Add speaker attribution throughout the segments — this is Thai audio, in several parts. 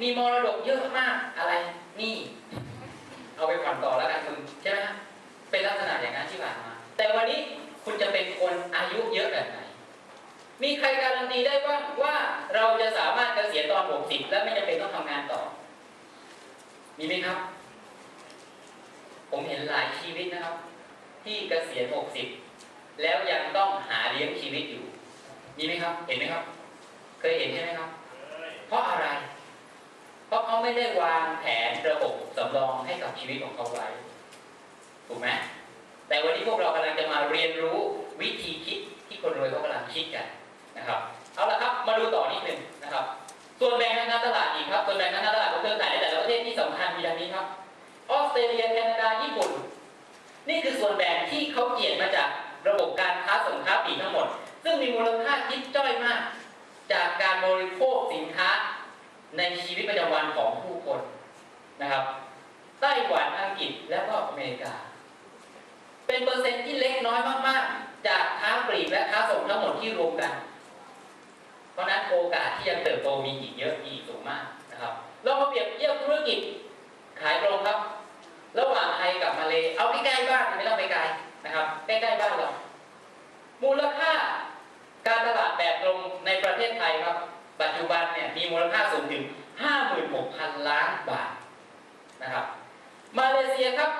Speaker 1: มีมรดกเยอะมากอะไรนี่ เอาไปผ่อนต่อแล้วกันคุณใช่ไหมเป็นลักษณะอย่างนั้นที่ผ่านมา แต่วันนี้คุณจะเป็นคนอายุเยอะแบบไหน มีใครการันตีได้ว่าว่าเราจะสามารถเกษียณตอน 60 และไม่จำเป็นต้องทำงานต่อ มีไหมครับ ผมเห็นหลายชีวิตนะครับ ที่เกษียณ 60 แล้วยังต้องหาเลี้ยงชีวิตอยู่ มีไหมครับ เห็นไหมครับ เคยเห็นใช่ไหมครับ เพราะอะไร เพราะเขาไม่ได้วางแผนระบบสำรองให้กับชีวิตของเขาไว้ถูกไหมแต่วันนี้พวกเรากำลังจะมาเรียนรู้วิธีคิดที่คนรวยเขากำลังคิดกันนะครับเอาละครับมาดูต่อนิดหนึ่งนะครับ ส่วนแบ่งทางการตลาดอีกครับส่วนแบ่งทางการตลาดของเครือข่ายในแต่ละประเทศที่สำคัญมีดังนี้ครับออสเตรเลียแคนาดาญี่ปุ่น นี่คือส่วนแบ่งที่เขาเกียรติมาจากระบบการค้าส่งค้าปลีกทั้งหมด ซึ่งมีมูลค่าคิดจ้อยมาก จากการบริโภคสินค้า ในชีวิตประจำวันของผู้คนนะครับไต้หวันอังกฤษและก็อเมริกา เป็นเปอร์เซ็นต์ที่เล็กน้อยมากๆ จากค้าปลีกและค้าส่งทั้งหมดที่รวมกัน เพราะนั้นโอกาสที่จะเติบโตมีอีกเยอะอีกสูงมากนะครับลองมาเปรียบเทียบธุรกิจขายตรงครับ ระหว่างไทยกับมาเลเอาใกล้ๆบ้านไม่ต้องไปไกลนะครับใกล้ๆบ้านเรา มูลค่าการตลาดแบบตรงในประเทศไทยครับ ปัจจุบันเนี่ยมีมูลค่าสูงถึง 56,000 ล้านบาทนะครับ มาเลเซียครับ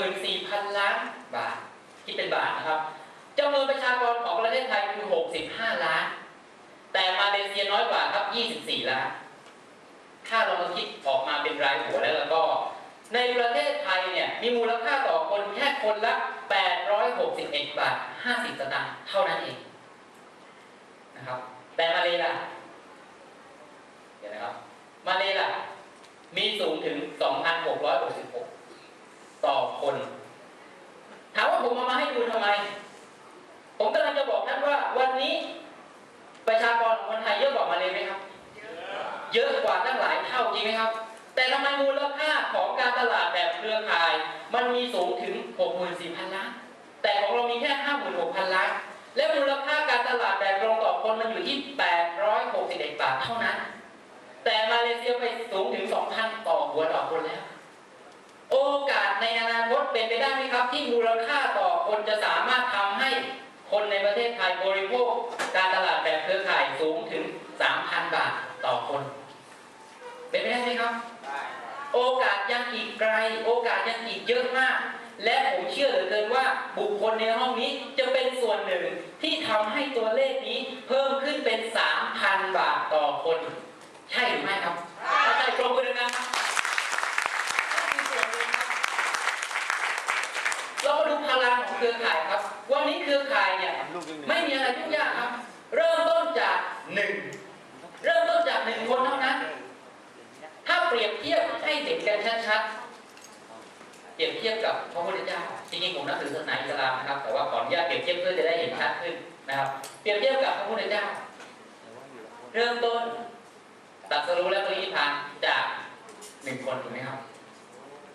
Speaker 1: 64,000 ล้านบาทคิดเป็นบาทนะครับจำนวนประชากรของประเทศไทยคือ 65 ล้าน แต่มาเลเซียน้อยกว่าครับ 24 ล้าน ถ้าเรามาคิดออกมาเป็นรายหัวแล้วแล้วก็ ในประเทศไทยเนี่ยมีมูลค่าต่อคนแค่คนละ 861 บาท 50 สตางค์เท่านั้นเองนะครับ แต่มาเลล่ะเดี๋ยว นะครับมาเลล่ะ มีสูงถึง 2,666 ต่อคน ถามว่าผมเอามาให้ดูทำไม ผมกำลังจะบอกท่านว่า วันนี้ประชากรของคนไทยเยอะกว่ามาเลไหมครับ เยอะกว่าตั้งหลายเท่าจริงไหมครับ แต่ทำไมมูลค่าของการตลาดแบบเครือข่าย มันมีสูงถึง 64,000 ล้าน แต่ของเรามีแค่ 56,000 ล้าน และมูลค่าการตลาดแบบตรงต่อคนมันอยู่ที่ 861 บาทเท่านั้น แต่มาเลเซียไปสูงถึง2,000ต่อหัวต่อคนแล้ว โอกาสในอนาคตเป็นไปได้ไหมครับ ที่มูลค่าต่อคนจะสามารถทำให้คนในประเทศไทยบริโภคการตลาดแบบเครือข่ายสูงถึง 3,000 บาทต่อคน เป็นไปได้ไหมครับ โอกาสยังอีกไกล โอกาสยังอีกเยอะมาก และผมเชื่อเหลือเกินว่าบุคคลในห้องนี้จะเป็นส่วนหนึ่งที่ทำให้ตัวเลขนี้เพิ่มขึ้นเป็น 3,000 บาทต่อคน ใช่หรือไม่ครับถ้าใช่ปรบมือดังๆครับนั่นคือส่วนหนึ่งครับเรามาดูพลังของเครือข่ายครับ วันนี้เครือข่ายเนี่ยไม่มีอะไรทุกอย่างครับ เริ่มต้นจากหนึ่งเริ่มต้นจากหนึ่งคนเท่านั้น ถ้าเปรียบเทียบให้เห็นกันชัดๆเปรียบเทียบกับพระพุทธเจ้าจริงๆผมนับถือศาสนาอิสลามนะครับ แต่ว่าขออนุญาตเปรียบเทียบเพื่อจะได้เห็นชัดขึ้นนะครับ เปรียบเทียบกับพระพุทธเจ้า เริ่มต้น ตรัสรู้และปรินิพพานจากหนึ่งคนถูกไหมครับ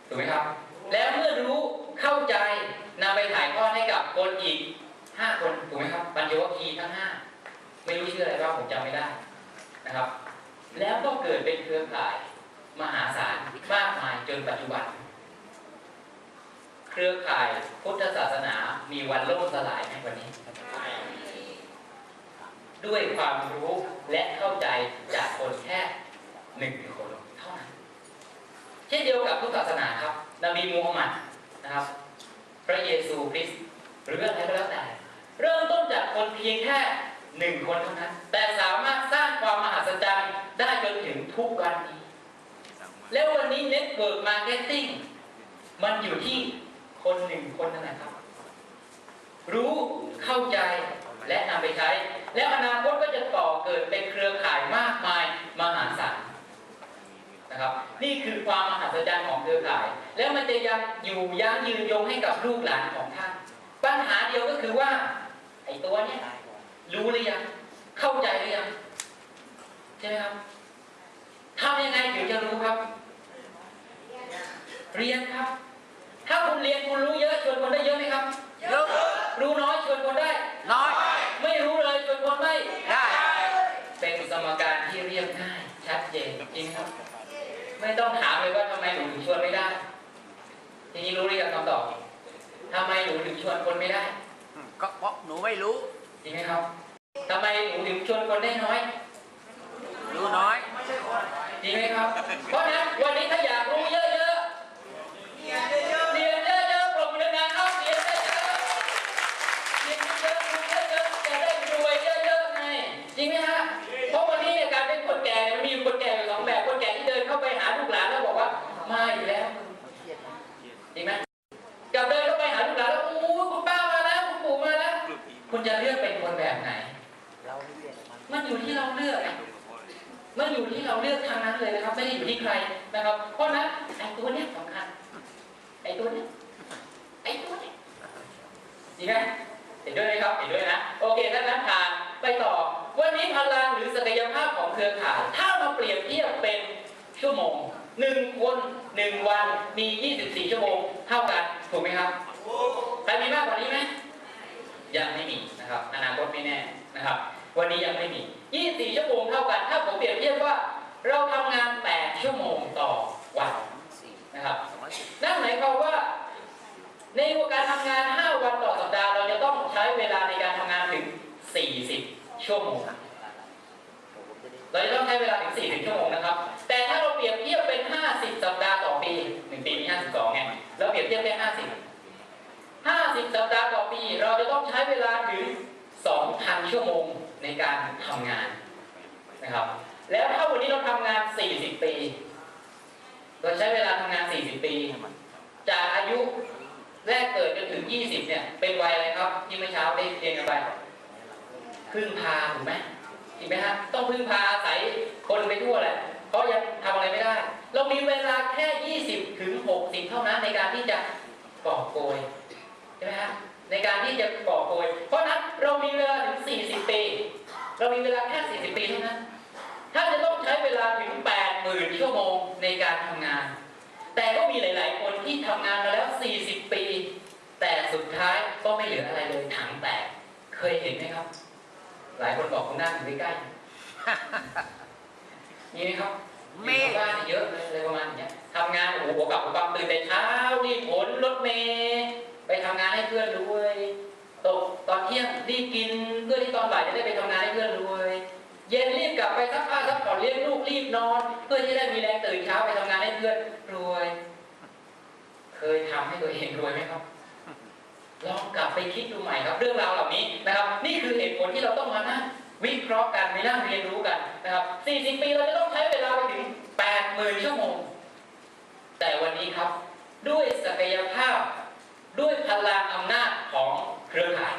Speaker 1: ถูกไหมครับ แล้วเมื่อรู้เข้าใจนำไปถ่ายทอดให้กับคนอีกห้าคนถูกไหมครับปัญจวัคคีทั้งห้าไม่รู้ชื่ออะไรบ้างผมจำไม่ได้นะครับ แล้วก็เกิดเป็นเครือข่ายมหาศาลมากมายจนปัจจุบัน เครือข่ายพุทธศาสนามีวันล่มสลายในวันนี้ ด้วยความรู้และเข้าใจจากคนแค่หนึ่งคนเท่านั้น เช่นเดียวกับพุทธศาสนาครับ นบีมูฮัมหมัดนะครับ พระเยซูคริสต์หรืออะไรก็แล้วแต่ เริ่มต้นจากคนเพียงแค่หนึ่งคนเท่านั้น แต่สามารถสร้างความมหัศจรรย์ได้จนถึงทุกวันนี้ แล้ววันนี้เน็ตเวิร์กมาร์เก็ตติ้งมันอยู่ที่คนหนึ่งคนนั่นแหละครับ รู้เข้าใจและนำไปใช้ แล้วอนาคตก็จะต่อเกิดเป็นเครือข่ายมากมายมหาศาลนะครับ นี่คือความมหัศจรรย์ของเครือข่าย แล้วมันจะยังอยู่ยั้งยืนยงให้กับลูกหลานของท่าน ปัญหาเดียวก็คือว่าไอ้ตัวเนี้ยรู้หรือยังเข้าใจหรือยังใช่ไหมครับทำยังไงถึงจะรู้ครับ เรียนครับ ถ้าคุณเรียนคุณรู้เยอะชวนคนได้เยอะไหมครับ
Speaker 2: เยอะ
Speaker 1: รู้น้อยชวนคนได้
Speaker 2: น้อย
Speaker 1: ไม่รู้เลยชวนคนไม่
Speaker 2: ได้
Speaker 1: เป็นสมการที่เรียบง่าย ชัดเจน จริงไหมครับ ไม่ ต้องถามเลยว่าทำไมหนูถึงชวนไม่ได้ ทีนี้รู้หรือยังคำตอบทำไมหนูถึงชวนคนไม่ได้
Speaker 2: อืมก็เพราะหนูไม่รู้
Speaker 1: จริงไหมครับทำไมหนูถึงชวนคนได้น้อย
Speaker 2: รู้น้อย
Speaker 1: จริงไหมครับ เพราะฉะนั้นวันนี้ จะเลือกเป็นคนแบบไหน
Speaker 2: เราเรียนมัน
Speaker 1: มันอยู่ที่เราเลือกอะมันอยู่ที่เราเลือกทางนั้นเลยนะครับ ไม่ได้อยู่ที่ใครนะครับ เพราะฉะนั้นไอ้ตัวเนี้ยสำคัญไอ้ตัวเนี้ยไอ้ตัวเนี้ยจริงไหมเห็นด้วยไหมครับเห็นด้วยนะโอเคถ้านั้นผ่านไปต่อ วันนี้พลังหรือศักยภาพของเครือข่ายถ้ามาเปรียบเทียบเป็นชั่วโมงหนึ่งคนหนึ่งวันมี 24 ชั่วโมง เท่ากัน ถูกไหมครับใครมีมากกว่านี้ไหมยังไม่มี นะครับอนาคตไม่แน่นะครับ วันนี้ยังไม่มี 24 ชั่วโมงเท่ากัน ถ้าผมเปรียบเทียบว่า เราทำงาน 8 ชั่วโมงต่อวันนะครับนั่นหมายความว่า ในการทำงาน 5 วันต่อสัปดาห์ เราจะต้องใช้เวลาในการทำงานถึง 40 ชั่วโมง เราจะต้องใช้เวลาถึง 40 ชั่วโมงนะครับ แต่ถ้าเราเปรียบเทียบเป็น 50 สัปดาห์ต่อปี 1 ปีมี 52ไงเราเปรียบเทียบแค่ 50 สัปดาห์ต่อปี เราจะต้องใช้เวลาถึง 2,000 ชั่วโมงในการทำงานนะครับ แล้วถ้าวันนี้เราทำงาน 40 ปี เราใช้เวลาทำงาน 40 ปี จากอายุแรกเกิดจนถึง 20 เนี่ย เป็นวัยอะไรครับ ที่เมื่อเช้าได้เรียนกันไปพึ่งพาถูกไหมจริงไหมฮะต้องพึ่งพาอาศัยคนไปทั่วแหละเพราะยังทำอะไรไม่ได้ เรามีเวลาแค่ 20 ถึง 60 เท่านั้นในการที่จะก่อโกย ช่ไหมฮะในการที่จะก่อโกยเพราะนั้นเรามีเวลาถึง 40 ปี เรามีเวลาแค่ 40 ปีเท่านั้นถ้าจะต้องใช้เวลาถึง 80,000ชั่วโมงในการทำงาน แต่ก็มีหลาย ๆ คนที่ทำงานมาแล้ว 40 ปี แต่สุดท้ายก็ไม่เหลืออะไรเลยถังแตก เคยเห็นไหมครับ หลายคนบอกคุณนั่งอยู่ใกล้ๆมีไหมครับ
Speaker 2: มี
Speaker 1: บ้านเยอะเลยอะไรประมาณอย่างเงี้ยทำงานโอ้โหหัวกลับหัวกำตื่นแต่เช้ารีบขนรถเมย์ ทำงานให้เพื่อนรวย ตกตอนเที่ยงรีบกินเพื่อที่ตอนบ่ายจะได้ไปทำงานให้เพื่อนรวย เย็นรีบกลับไปซักผ้าซักผ่อนเลี้ยงลูกรีบนอน เพื่อที่ได้มีแรงตื่นเช้าไปทำงานให้เพื่อนรวย เคยทำให้ตัวเองรวยไหมครับลองกลับไปคิดดูใหม่ครับเรื่องราวเหล่านี้นะครับ นี่คือเหตุผลที่เราต้องมานั่งวิเคราะห์กันไปนั่งเรียนรู้กันนะครับ 40 ปีเราจะต้องใช้เวลาไปถึง 80,000 ชั่วโมง แต่วันนี้ครับ ด้วยศักยภาพ ด้วยพลังอำนาจของเครือข่าย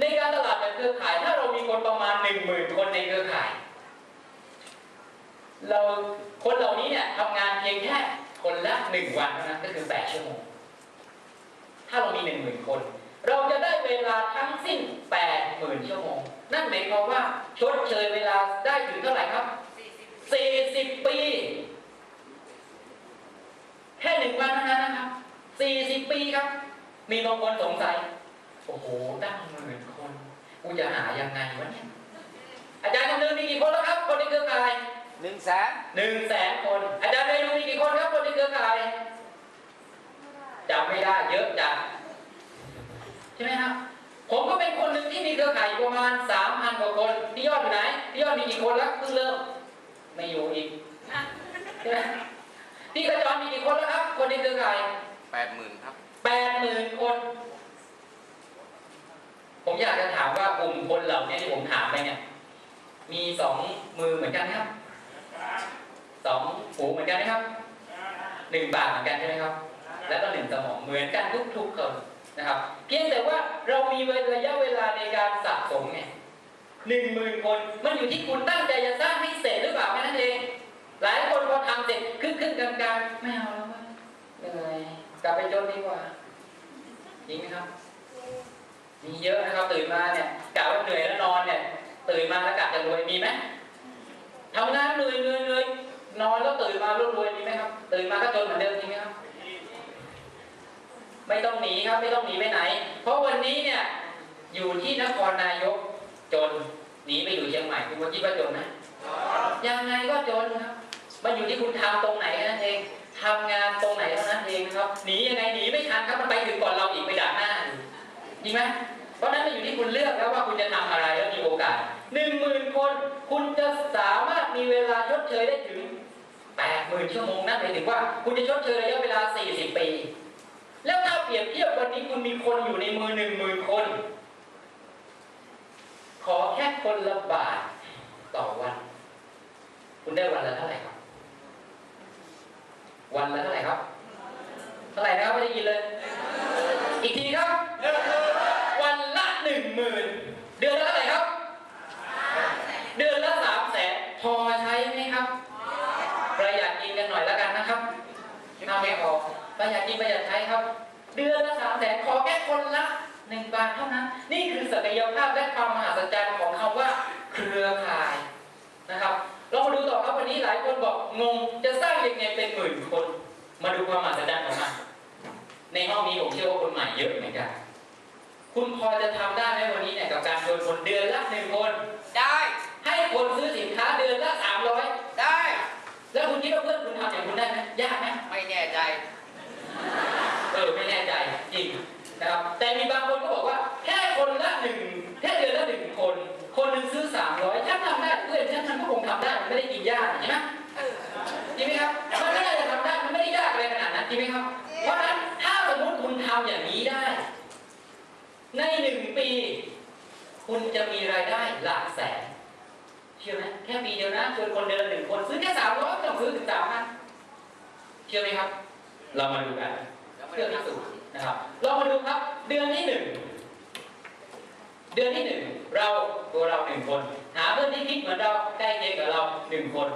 Speaker 1: ในการตลาดแบบเครือข่าย ถ้าเรามีคนประมาณ10,000คนในเครือข่าย เราคนเหล่านี้เนี่ยทำงานเพียงแค่คนละหนึ่งวันเท่านั้นก็คือ8ชั่วโมง ถ้าเรามีหนึ่งหมื่นคน เราจะได้เวลาทั้งสิ้นแปดหมื่นชั่วโมง นั่นหมายความว่าชดเชยเวลาได้ถึงเท่าไหร่ครับสี่สิบปี แค่หนึ่งวันเท่านั้นนะครับ สี่สิบปีครับ มีบางคนสงสัย โอ้โหตั้งหมื่นคนกูจะหายังไงวะเนี่ย อาจารย์คำนึงมีกี่คนแล้วครับ คนในเครือข่าย
Speaker 2: หนึ่งแสน
Speaker 1: หนึ่งแสนคน อาจารย์เรนูมีกี่คนครับ คนในเครือข่ายจำไม่ได้เยอะจังใช่ไหมครับผมก็เป็นคนหนึ่งที่มีเครือข่ายอยู่ประมาณสามพันกว่าคนพี่ยอดอยู่ไหนพี่ยอดมีกี่คนแล้วเพิ่งเริ่มไม่อยู่อีกใช่ไหมพี่กระจรมีกี่คนแล้วครับ คนในเครือข่าย
Speaker 3: แปดหมื่นครับ
Speaker 1: แปดหมื่นคน ผมอยากจะถามว่ากลุ่มคนเหล่านี้ที่ผมถามไปเนี่ย มีสองมือเหมือนกันไหมครับ สองหูเหมือนกันไหมครับ หนึ่งปากเหมือนกันใช่ไหมครับ แล้วก็หนึ่งสมองเหมือนกันทุกๆคนนะครับ เพียงแต่ว่าเรามีระยะเวลาในการสะสมไงหนึ่งหมื่นคน มันอยู่ที่คุณตั้งใจจะสร้างให้เสร็จหรือเปล่าแค่นั้นเอง หลายคนพอทำเสร็จครึ่งๆกลางๆไม่เอาแล้วว้ยเหนื่อย กลับไปจนดีกว่าจริงไหมครับมีเยอะนะครับตื่นมาเนี่ยกะว่าเหนื่อยแล้วนอนเนี่ยตื่นมาแล้วกะจะรวยมีไหมทำงานเหนื่อยเหนื่อยเหนื่อยนอนแล้วตื่นมาแล้วรวยมีไหมครับตื่นมาก็จนเหมือนเดิมจริงไหมครับ ไม่ต้องหนีครับ ไม่ต้องหนีไปไหน เพราะวันนี้เนี่ย อยู่ที่นครนายกจนหนีไปอยู่เชียงใหม่คุณว่าคิดว่าจนไหมยังไงก็จนครับมันอยู่ที่คุณทำตรงไหนนั่นเอง ทำงานตรงไหนเท่านั้นเองนะครับหนียังไงหนีไม่ทันครับมันไปถึงก่อนเราอีกไปด่าหน้าจริงไหมเพราะนั้นมันอยู่ที่คุณเลือกแล้วว่าคุณจะทำอะไรแล้วมีโอกาสหนึ่งหมื่นคนคุณจะสามารถมีเวลาชดเชยได้ถึงแปดหมื่นชั่วโมงนั่นหมายถึงว่าคุณจะชดเชยระยะเวลา40ปี แล้วถ้าเปรียบเทียบวันนี้คุณมีคนอยู่ในมือหนึ่งหมื่นคน ขอแค่คนละบาทต่อวัน คุณได้วันละเท่าไหร่ครับ วันละเท่าไหร่ครับ เท่าไหร่นะครับไม่ได้ยินเลย อีกทีครับ วันละหนึ่งหมื่นเดือนละเท่าไหร่ครับ เดือนละสามแสนพอใช้ไหมครับ ประหยัดกินกันหน่อยแล้วกันนะครับถ้าไม่พอประหยัดกินประหยัดใช้ครับ เดือนละสามแสนขอแค่คนละหนึ่งบาทเท่านั้น นี่คือศักยภาพและความมหัศจรรย์ของคำว่าเครือข่ายนะครับ เรามาดูต่อครับวันนี้หลายคนบอกงงจะสร้างยังไงเป็นหมื่นคน มาดูความมหัศจรรย์ของมันในห้องนี้ผมเชื่อว่าคนใหม่เยอะเหมือนกันคุณพอจะทำได้ไหมวันนี้เนี่ยกับการชวนคนเดือนละหนึ่งคน
Speaker 2: ได้
Speaker 1: ให้คนซื้อสินค้าเดือนละสามร้อย ปี คุณจะมีรายได้หลักแสนเชื่อไหมแค่ปีเดียวนะชวนคนเดินหนึ่งคนซื้อแค่สามร้อยต้องซื้อถึงสามพันเชื่อไหมครับ เรามาดูกันเพื่อพิสูจน์นะครับ เรามาดูครับ เดือนที่หนึ่งเดือนที่หนึ่งเราตัวเราหนึ่งคน หาเพื่อนที่คิดเหมือนเราใกล้เคียงกับเราหนึ่งคน